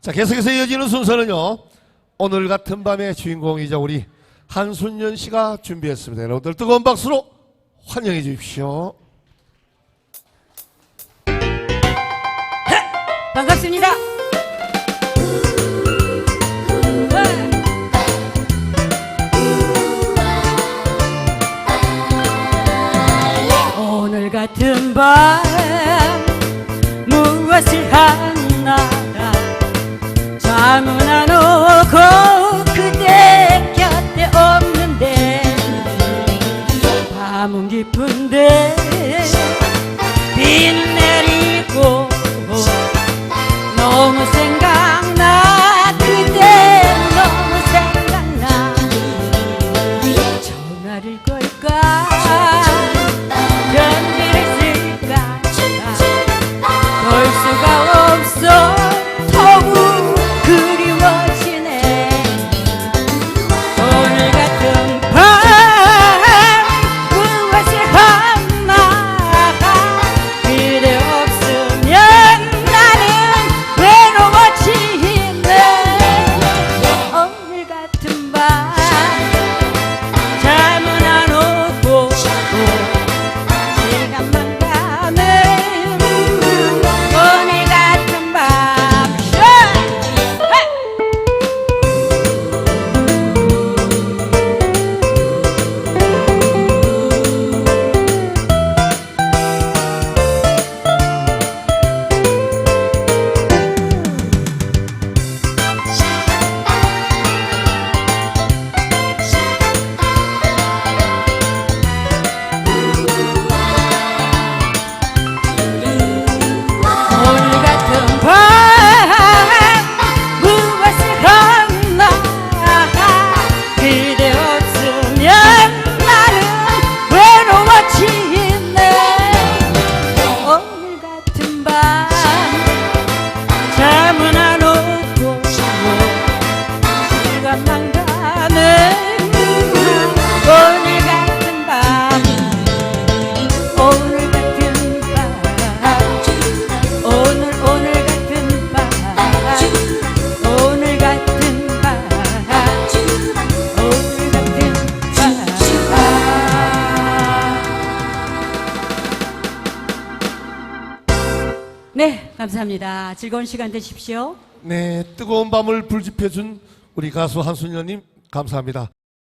자, 계속해서 이어지는 순서는요. 오늘 같은 밤의 주인공이자 우리 한순연 씨가 준비했습니다. 여러분들 뜨거운 박수로 환영해 주십시오. 반갑습니다. 오늘 같은 밤 무엇을 밤은 깊은데 비내 네 감사합니다 즐거운 시간 되십시오 네, 뜨거운 밤을 불지펴준 우리 가수 한순연님 감사합니다.